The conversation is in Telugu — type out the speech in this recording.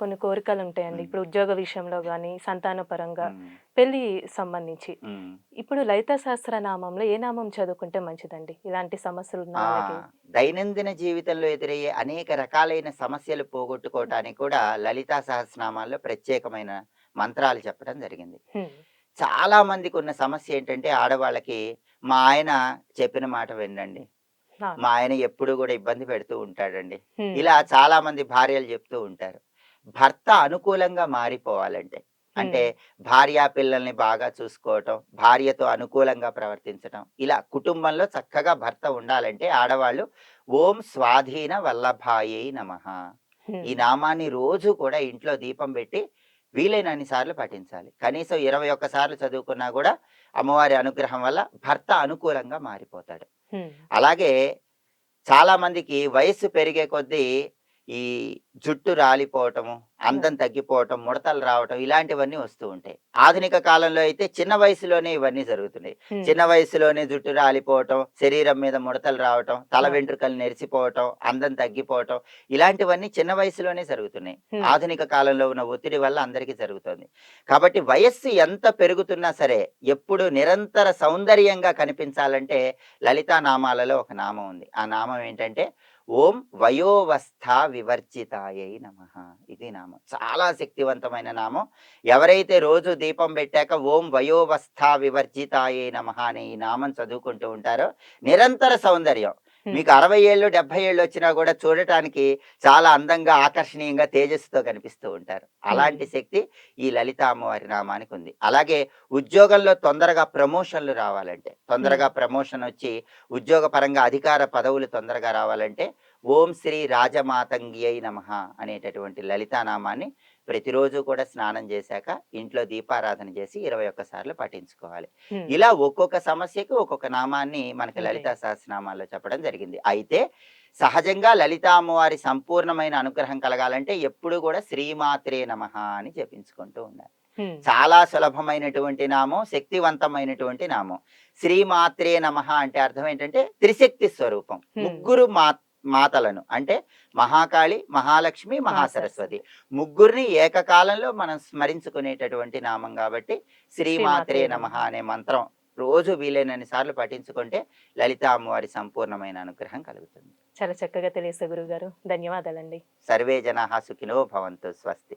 కొన్ని కోరికలు ఉంటాయండి. ఇప్పుడు ఉద్యోగ విషయంలో కానీ సంతాన పరంగా పెళ్ళి సంబంధించి. ఇప్పుడు లలిత సహస్రనామంలో ఏ నామం చదువుకుంటే మంచిదండి ఇలాంటి సమస్యలు దైనందిన జీవితంలో ఎదురయ్యే అనేక రకాలైన సమస్యలు పోగొట్టుకోవటానికి కూడా లలితా సహస్రనామాల్లో ప్రత్యేకమైన మంత్రాలు చెప్పడం జరిగింది. చాలా మందికి ఉన్న సమస్య ఏంటంటే ఆడవాళ్ళకి మా ఆయన చెప్పిన మాట వినండి. మా ఆయన ఎప్పుడు కూడా ఇబ్బంది పెడుతూ ఉంటాడండి. ఇలా చాలా మంది భార్యలు చెప్తూ ఉంటారు భర్త అనుకూలంగా మారిపోవాలంటే. అంటే భార్య పిల్లల్ని బాగా చూసుకోవటం భార్యతో అనుకూలంగా ప్రవర్తించటం ఇలా కుటుంబంలో చక్కగా భర్త ఉండాలంటే ఆడవాళ్ళు ఓం స్వాధీన వల్లభాయై నమః. ఈ నామాన్ని రోజు కూడా ఇంట్లో దీపం పెట్టి వీలైనన్ని సార్లు పఠించాలి. కనీసం ఇరవై ఒక్క సార్లు చదువుకున్నా కూడా అమ్మవారి అనుగ్రహం వల్ల భర్త అనుకూలంగా మారిపోతాడు. అలాగే చాలా మందికి వయస్సు పెరిగే కొద్దీ ఈ జుట్టు రాలిపోవటము అందం తగ్గిపోవటం ముడతలు రావటం ఇలాంటివన్నీ వస్తూ ఉంటాయి ఆధునిక కాలంలో అయితే చిన్న వయసులోనే ఇవన్నీ జరుగుతున్నాయి. చిన్న వయసులోనే జుట్టు రాలిపోవటం శరీరం మీద ముడతలు రావటం తల. వెంట్రుకలు నెరిసిపోవటం అందం తగ్గిపోవటం ఇలాంటివన్నీ చిన్న వయసులోనే జరుగుతున్నాయి. ఆధునిక కాలంలో ఉన్న ఒత్తిడి వల్ల అందరికీ జరుగుతుంది కాబట్టి వయస్సు ఎంత పెరుగుతున్నా సరే ఎప్పుడు నిరంతర సౌందర్యంగా కనిపించాలంటే లలితా నామాలలో ఒక నామం ఉంది ఆ నామం ఏంటంటే ఓం వయోవస్థ వివర్జితాయై నమ. ఇది నామం. చాలా శక్తివంతమైన నామం. ఎవరైతే రోజు దీపం పెట్టాక ఓం వయోవస్థ వివర్జితాయై నమ అనే ఈ నామం చదువుకుంటూ ఉంటారో నిరంతర సౌందర్యం. మీకు అరవై ఏళ్ళు డెబ్బై ఏళ్ళు వచ్చినా కూడా చూడటానికి చాలా అందంగా ఆకర్షణీయంగా తేజస్సుతో కనిపిస్తూ ఉంటారు. అలాంటి శక్తి ఈ లలిత అమ్మవారి నామానికి ఉంది. అలాగే ఉద్యోగంలో తొందరగా ప్రమోషన్లు రావాలంటే తొందరగా ప్రమోషన్ వచ్చి ఉద్యోగ పరంగా అధికార పదవులు తొందరగా రావాలంటే ఓం శ్రీ రాజమాతంగి అయి నమ అనేటటువంటి లలితా నామాన్ని ప్రతిరోజు కూడా స్నానం చేశాక ఇంట్లో దీపారాధన చేసి ఇరవై ఒక్క సార్లు పఠించుకోవాలి. ఇలా ఒక్కొక్క సమస్యకి ఒక్కొక్క నామాన్ని మనకి. లలితా సహస్రనామాల్లో చెప్పడం జరిగింది అయితే సహజంగా లలితా అమ్మవారి సంపూర్ణమైన అనుగ్రహం కలగాలంటే ఎప్పుడు కూడా శ్రీమాత్రే నమః అని జపించుకుంటూ ఉండాలి. చాలా సులభమైనటువంటి నామం శక్తివంతమైనటువంటి నామం శ్రీమాత్రే నమః అంటే అర్థం ఏంటంటే త్రిశక్తి స్వరూపం. ముగ్గురు మా మాతలను. అంటే మహాకాళి మహాలక్ష్మి మహాసరస్వతి. ముగ్గురిని ఏకకాలంలో మనం స్మరించుకునేటటువంటి నామం కాబట్టి శ్రీమాత్రే నమః. అనే మంత్రం రోజు వీలైనన్ని సార్లు పఠించుకుంటే లలితా అమ్మవారి సంపూర్ణమైన అనుగ్రహం కలుగుతుంది. చాలా చక్కగా తెలియస్తే గురువు గారు ధన్యవాదాలండి. సర్వే జనా సుఖినో భవంతు. స్వస్తి.